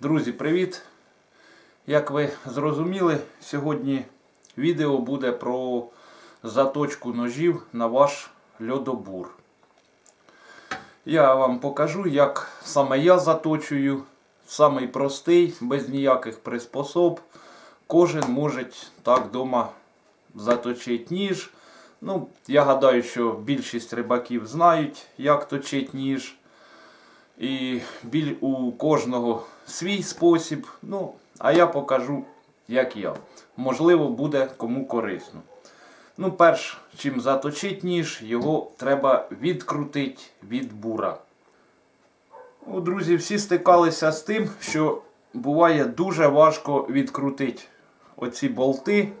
Друзі, привіт! Як ви зрозуміли, сьогодні відео буде про заточку ножів на ваш льодобур. Я вам покажу, як саме я заточую. Самий простий, без ніяких приспособ. Кожен може так вдома заточити ніж. Ну, я гадаю, що більшість рибаків знають, як точить ніж. І біль у кожного свій спосіб. Ну, а я покажу, як я. Можливо, буде кому корисно. Ну, перш чим заточить ніж, його треба відкрутити від бура. Ну, друзі, всі стикалися з тим, що буває дуже важко відкрутити оці болти.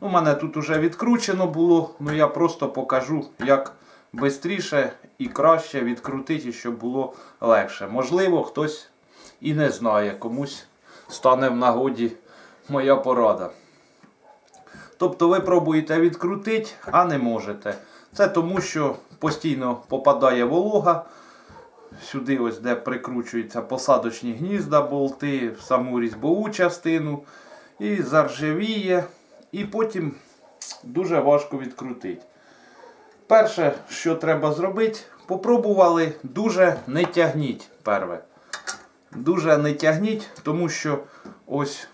У мене тут уже відкручено було, ну я просто покажу, як швидше і краще відкрутити, щоб було легше. Можливо, хтось і не знає, комусь стане в нагоді моя порада. Тобто ви пробуєте відкрутити, а не можете. Це тому, що постійно попадає волога. Сюди, ось де прикручуються посадочні гнізда, болти, в саму різьбову частину. І заржавіє. І потім дуже важко відкрутити. Перше, що треба зробити, попробували дуже не тягніть перве. Дуже не тягніть, тому що ось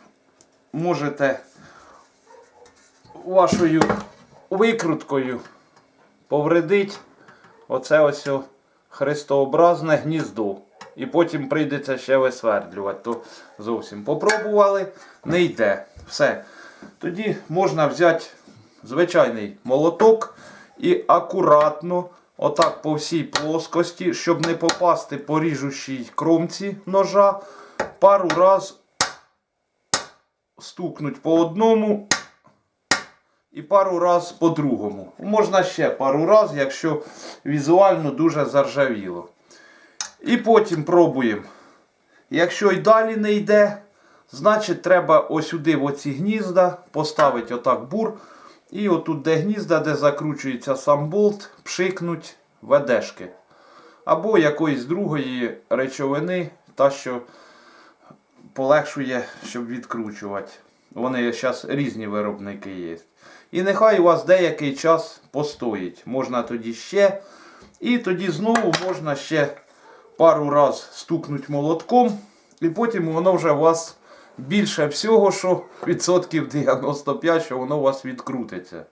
можете вашою викруткою повредити оце ось хрестообразне гніздо. І потім прийдеться ще висвердлювати. То зовсім попробували, не йде. Все. Тоді можна взяти звичайний молоток і акуратно, отак по всій плоскості, щоб не попасти по ріжущій кромці ножа, пару раз стукнуть по одному і пару раз по другому. Можна ще пару раз, якщо візуально дуже заржавіло. І потім пробуємо. Якщо й далі не йде, значить треба ось сюди в оці гнізда поставити отак бур. І отут, де гнізда, де закручується сам болт, пшикнуть ведешки. Або якоїсь другої речовини, та що полегшує, щоб відкручувати. Вони зараз різні виробники є. І нехай у вас деякий час постоїть. Можна тоді ще. І тоді знову можна ще пару раз стукнуть молотком. І потім воно вже у вас більше всього, що відсотків 95, що воно у вас відкрутиться.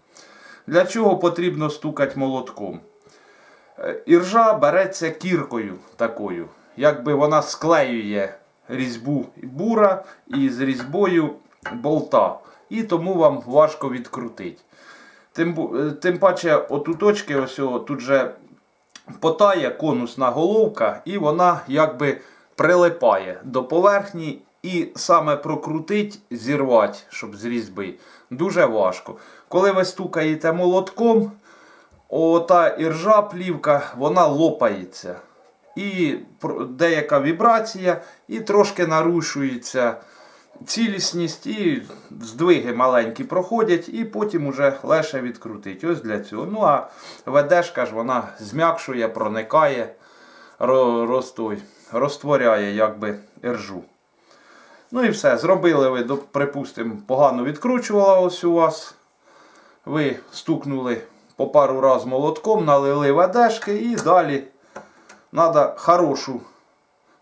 Для чого потрібно стукати молотком? Іржа береться кіркою такою. Якби вона склеює різьбу бура із різьбою болта. І тому вам важко відкрутити. Тим, е, тим паче, у точки, ось о, тут же потає конусна головка, і вона якби прилипає до поверхні. І саме прокрутить, зірвати, щоб з різьби, дуже важко. Коли ви стукаєте молотком, ота іржа плівка, вона лопається. І деяка вібрація, і трошки нарушується цілісність, і здвиги маленькі проходять, і потім уже легше відкрутить. Ось для цього. Ну а ведешка ж вона зм'якшує, проникає, ро- розтой, розтворяє якби іржу. Ну і все. Зробили ви, припустимо, погано відкручувала ось у вас. Ви стукнули по пару раз молотком, налили ведешки і далі треба хорошу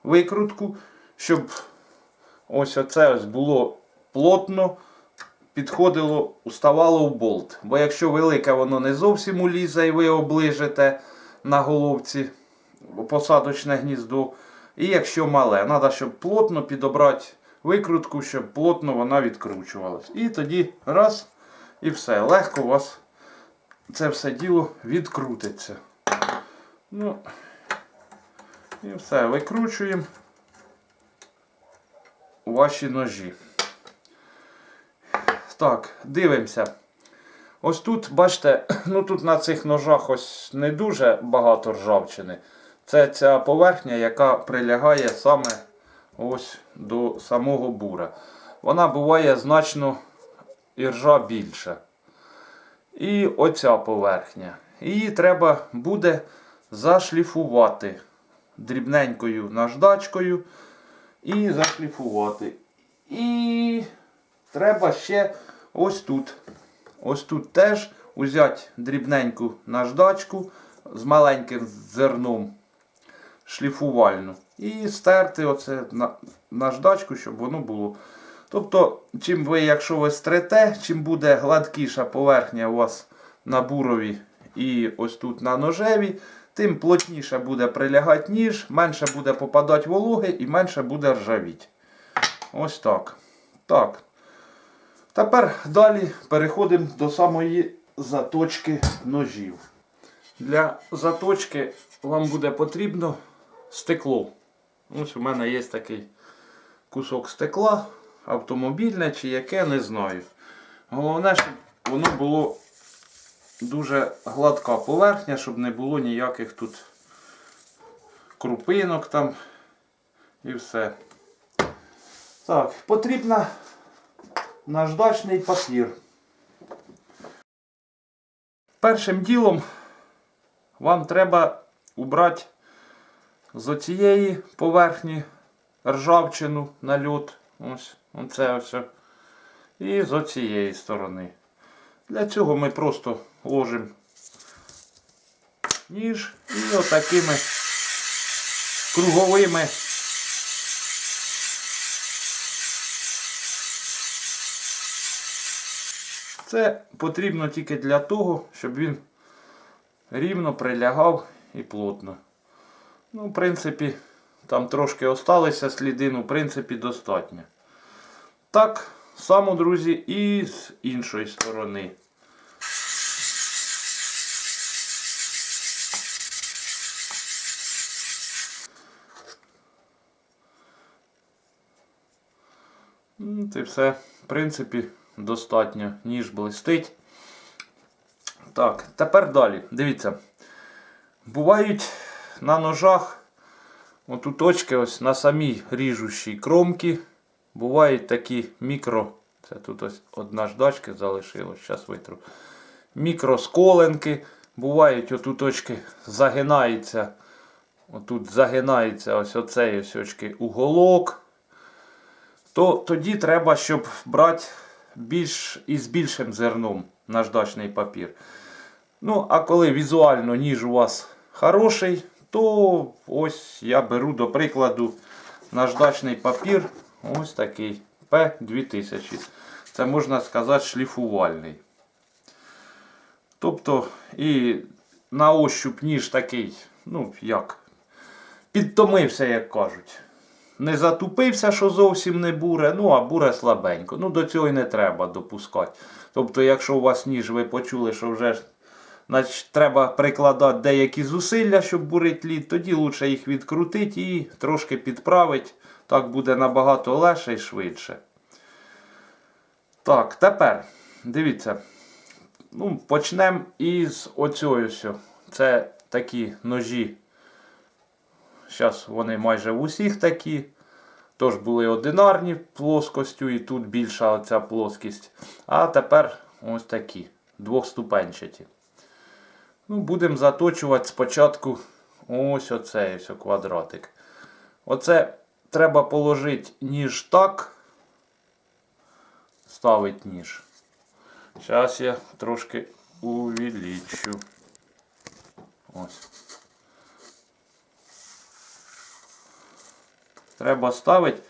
викрутку, щоб ось оце ось було плотно, підходило, уставало в болт. Бо якщо велике, воно не зовсім улізе і ви оближите на головці посадочне гніздо. І якщо мале, треба, щоб плотно підобрати викрутку, щоб плотно вона відкручувалась. І тоді раз і все. Легко у вас це все діло відкрутиться. Ну, і все, викручуємо ваші ножі. Так, дивимося. Ось тут, бачите, ну тут на цих ножах ось не дуже багато ржавчини. Це ця поверхня, яка прилягає саме ось до самого бура. Вона буває значно іржа більша. І оця поверхня. Її треба буде зашліфувати дрібненькою наждачкою. і зашліфувати. І треба ще ось тут. Ось тут теж взяти дрібненьку наждачку з маленьким зерном шліфувальну. І стерти оце наждачку, щоб воно було. Тобто, чим ви, якщо ви стрете, чим буде гладкіша поверхня у вас на бурові і ось тут на ножеві, тим плотніше буде прилягати ніж, менше буде попадати вологи і менше буде ржавіть. Ось так. Так. Тепер далі переходимо до самої заточки ножів. Для заточки вам буде потрібно стекло. Ось у мене є такий кусок стекла, автомобільне чи яке, не знаю. Головне, щоб воно було дуже гладка поверхня, щоб не було ніяких тут крупинок там і все. Так, потрібна наждачний папір. Першим ділом вам треба убрати з оцієї поверхні ржавчину нальот. Ось оце ось. І з оцієї сторони. Для цього ми просто ложимо ніж і отакими круговими Це потрібно тільки для того, щоб він рівно прилягав і плотно. Ну, в принципі, там трошки осталися сліди, ну, в принципі, достатньо. Так само, друзі, і з іншої сторони. Це все, в принципі, достатньо, ніж блистить. Так, тепер далі. Дивіться. Бувають на ножах отут точки ось на самій ріжущій кромці. Бувають такі мікро. Це тут ось одна ждачка залишилась, зараз витру. Мікросколенки. Бувають отут точки загинається. Отут загинається ось оцей ось очки уголок. То тоді треба, щоб брати більш із більшим зерном наждачний папір. Ну, а коли візуально ніж у вас хороший, то ось я беру до прикладу наждачний папір. Ось такий P2000. Це можна сказати шліфувальний. Тобто, і на ощуп ніж такий, ну як, підтомився, як кажуть. Не затупився, що зовсім не буре, ну а буре слабенько. Ну до цього й не треба допускати. Тобто, якщо у вас ніж, ви почули, що вже значить, треба прикладати деякі зусилля, щоб бурити лід, тоді краще їх відкрутити і трошки підправити. Так буде набагато легше і швидше. Так, тепер, дивіться. Ну, Почнемо із оцього. Це такі ножі. Зараз вони майже в усіх такі. Тож були одинарні плоскостю і тут більша оця плоскість. А тепер ось такі двохступенчаті. Ну, Будемо заточувати спочатку ось оцей ось квадратик. Оце треба положити ніж так. Ставить ніж. Зараз я трошки увеличу. Ось. Треба ставити,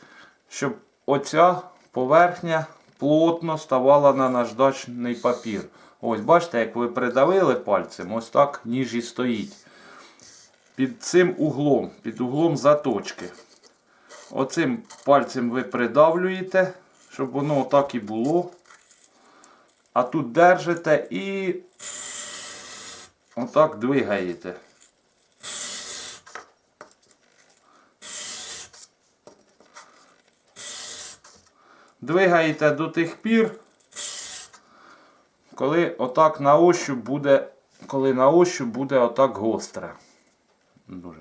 щоб оця поверхня плотно ставала на наждачний папір. Ось, бачите, як ви придавили пальцем, ось так ніж і стоїть. Під цим углом, під углом заточки. Оцим пальцем ви придавлюєте, щоб воно так і було. А тут держите і отак двигаєте. Двигаєте до тих пір, коли отак на ощуп буде, коли на ощуп буде отак гостре. Дуже.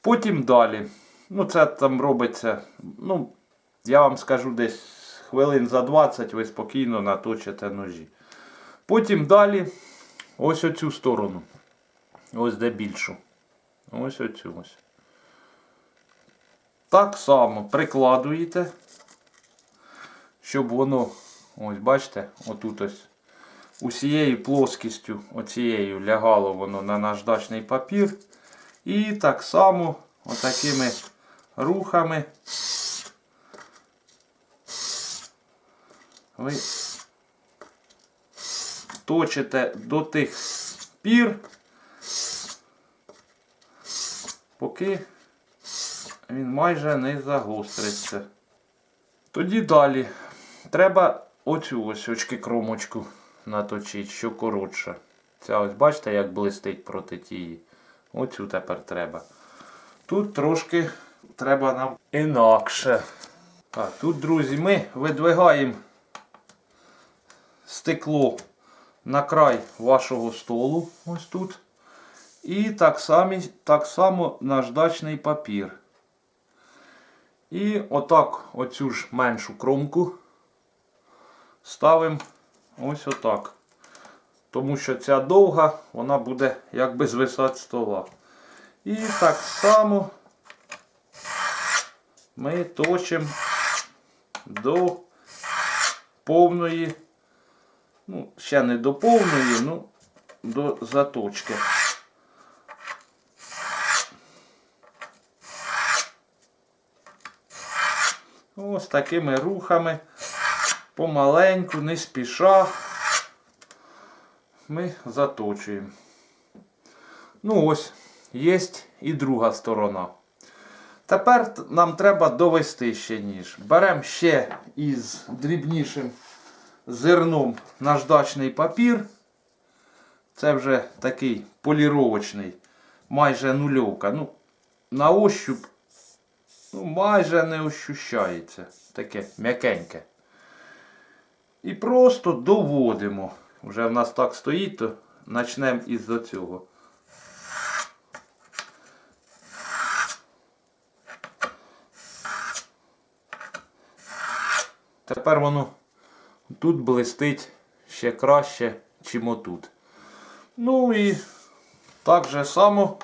Потім далі. Ну, це там робиться, ну, я вам скажу десь хвилин за 20 ви спокійно наточите ножі. Потім далі ось оцю сторону. Ось де більшу. Ось оцю ось. Так само прикладуєте, щоб воно, ось бачите, отут ось усією плоскістю оцією лягало воно на наждачний папір. І так само отакими рухами ви точите до тих пір, поки він майже не загостриться. Тоді далі треба оцю ось очки кромочку наточити, що коротше. Ця ось бачите, як блистить проти тії. Оцю тепер треба. Тут трошки треба нам інакше. Так, тут, друзі, ми видвигаємо стекло на край вашого столу. Ось тут. І так, самі, так само наждачний папір. І отак оцю ж меншу кромку ставимо ось отак. Тому що ця довга, вона буде якби звисати з стола. І так само ми точимо до повної, ну, ще не до повної, ну, до заточки. Ось такими рухами, помаленьку, не спіша, ми заточуємо. Ну ось, є і друга сторона. Тепер нам треба довести ще ніж. Беремо ще із дрібнішим зерном наждачний папір. Це вже такий поліровочний, майже нульовка. Ну, на ощуп ну, майже не ощущається. Таке м'якеньке. І просто доводимо. Вже в нас так стоїть, то почнемо із цього. Тепер воно тут блистить ще краще, чим отут. Ну і так же само.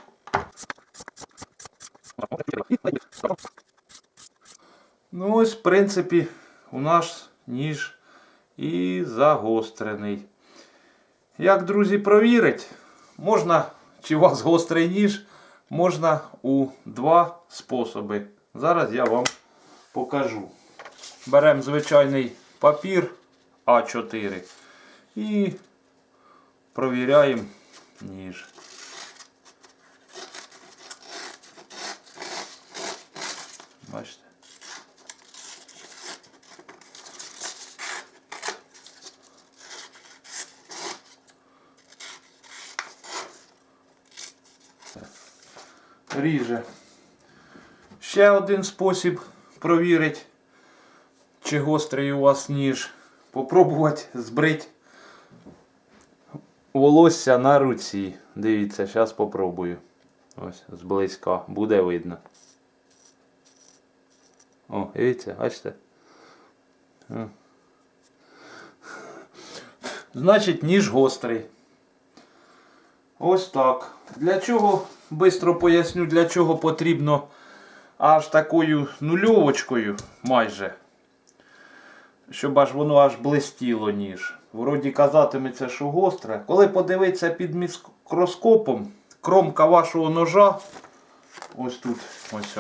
Ну ось, в принципі, у нас ніж і загострений. Як, друзі, провірить, можна, чи у вас гострий ніж, можна у два способи. Зараз я вам покажу. Беремо звичайний папір А4 і провіряємо ніж. Бачите? Ріже. Ще один спосіб провірити, чи гострий у вас ніж. Попробувати збрити волосся на руці. Дивіться, зараз попробую. Ось, зблизька. Буде видно. О, дивіться, бачите? Значить, ніж гострий. Ось так. Для чого, швидко поясню, для чого потрібно аж такою нульовочкою майже. Щоб аж воно аж блистіло ніж. Вроді казатиметься, що гостре. Коли подивитися під мікроскопом, кромка вашого ножа, ось тут, ось.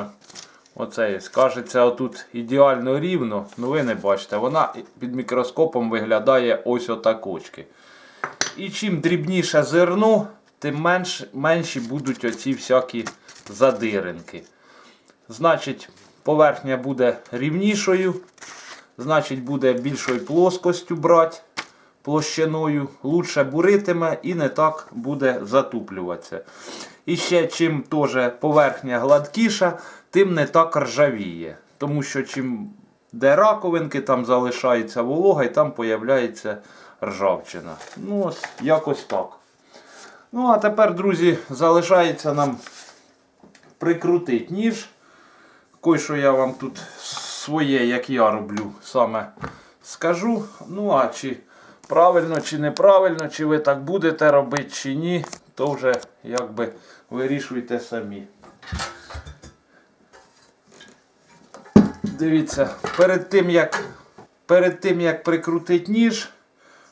Оце є. Кажеться, отут ідеально рівно, ну ви не бачите, вона під мікроскопом виглядає ось отакочки. І чим дрібніше зерно, тим менш, менші будуть оці всякі задиринки. Значить, поверхня буде рівнішою, значить, буде більшою плоскостю брати площиною, лучше буритиме і не так буде затуплюватися. І ще чим теж поверхня гладкіша, тим не так ржавіє. Тому що чим де раковинки, там залишається волога і там появляється ржавчина. Ну, ось якось так. Ну, а тепер, друзі, залишається нам прикрутити ніж. Кой, що я вам тут своє, як я роблю, саме скажу. Ну, а чи правильно, чи неправильно, чи ви так будете робити, чи ні, то вже якби вирішуйте самі. Дивіться, перед тим як, перед тим як прикрутити ніж,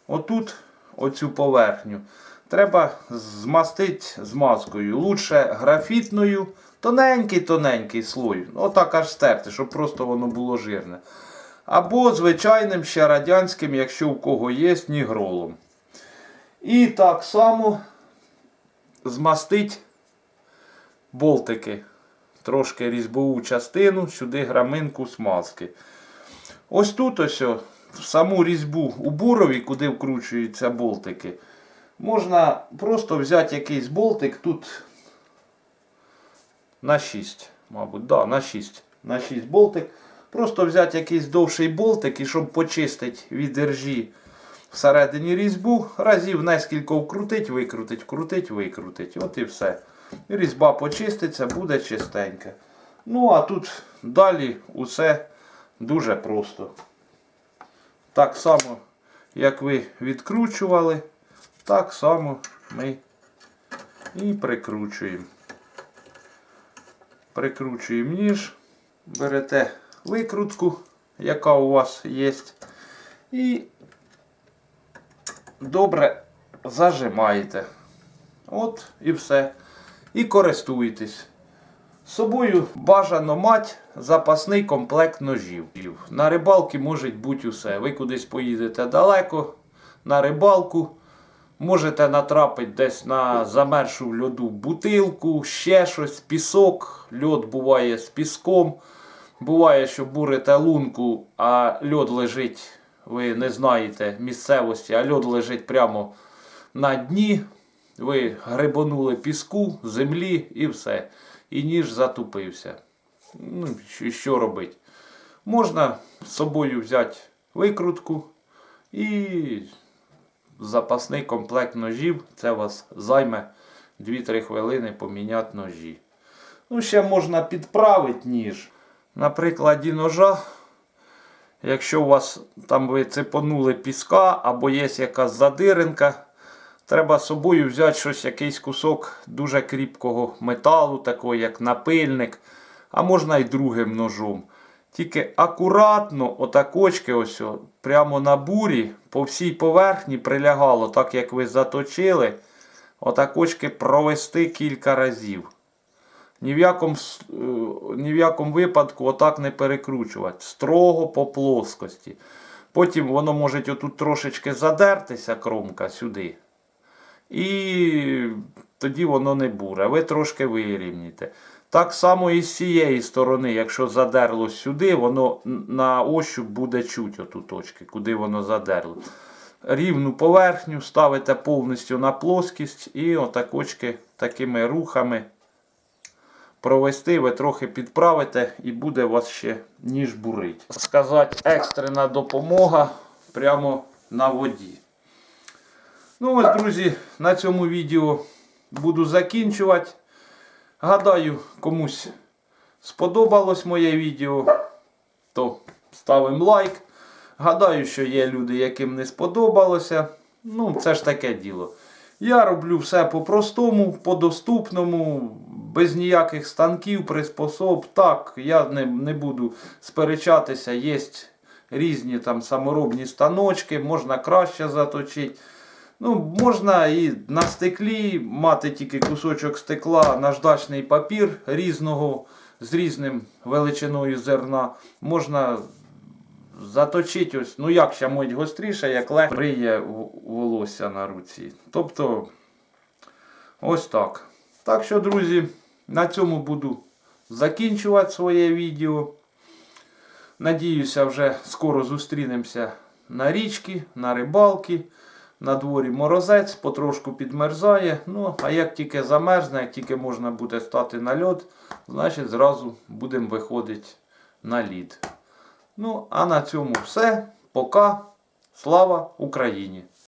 отут, оцю поверхню, треба змастити змазкою. Лучше графітною, тоненький-тоненький слой. Отак аж стерти, щоб просто воно було жирне. Або звичайним ще радянським, якщо у кого є, нігролом. І так само змастить болтики. Трошки різьбову частину, сюди граминку смазки. Ось тут ось саму різьбу у бурові, куди вкручуються болтики, можна просто взяти якийсь болтик тут на 6, мабуть, да, на 6. На 6 болтик. Просто взяти якийсь довший болтик і щоб почистити від держі всередині різьбу, разів нескільки вкрутить, викрутить, вкрутить, викрутить. От і все. Різьба почиститься, буде чистенька. Ну, а тут далі усе дуже просто. Так само, як ви відкручували, так само ми і прикручуємо. Прикручуємо ніж, берете викрутку, яка у вас є, і добре зажимаєте. От і все. І користуйтесь. З собою бажано мати запасний комплект ножів. На рибалки може бути усе. Ви кудись поїдете далеко на рибалку. Можете натрапити десь на замершу в льоду бутилку, ще щось, пісок. Льод буває з піском. Буває, що бурите лунку, а льод лежить, ви не знаєте місцевості, а льод лежить прямо на дні. Ви грибанули піску, землі і все. І ніж затупився. Ну, що, робити? Можна з собою взяти викрутку і запасний комплект ножів. Це вас займе 2-3 хвилини поміняти ножі. Ну, ще можна підправити ніж. На прикладі ножа, якщо у вас там ви цепонули піска або є якась задиринка, треба з собою взяти щось, якийсь кусок дуже кріпкого металу, такого як напильник, а можна і другим ножом. Тільки акуратно, отакочки ось, прямо на бурі, по всій поверхні прилягало, так як ви заточили, отакочки провести кілька разів. Ні в якому, е, ні в якому випадку отак не перекручувати. Строго по плоскості. Потім воно може отут трошечки задертися, кромка сюди. І тоді воно не буре. Ви трошки вирівніте. Так само і з цієї сторони, якщо задерло сюди, воно на ощуп буде чуть оту точки, куди воно задерло. Рівну поверхню ставите повністю на плоскість і отакочки такими рухами провести, ви трохи підправите і буде вас ще ніж бурить. Сказати, екстрена допомога прямо на воді. Ну ось, друзі, на цьому відео буду закінчувати. Гадаю, комусь сподобалось моє відео, то ставимо лайк. Гадаю, що є люди, яким не сподобалося. Ну, це ж таке діло. Я роблю все по-простому, по-доступному, без ніяких станків, приспособ. Так, я не, не буду сперечатися, є різні там саморобні станочки, можна краще заточити. Ну, можна і на стеклі мати тільки кусочок стекла, наждачний папір різного з різним величиною зерна. Можна заточити ось, ну як ще мить гостріше, як легко риє волосся на руці. Тобто, ось так. Так що, друзі, на цьому буду закінчувати своє відео. Надіюся, вже скоро зустрінемося на річці, на рибалки. На дворі морозець, потрошку підмерзає. Ну, а як тільки замерзне, як тільки можна буде стати на льод, значить зразу будемо виходити на лід. Ну, а на цьому все. Пока. Слава Україні!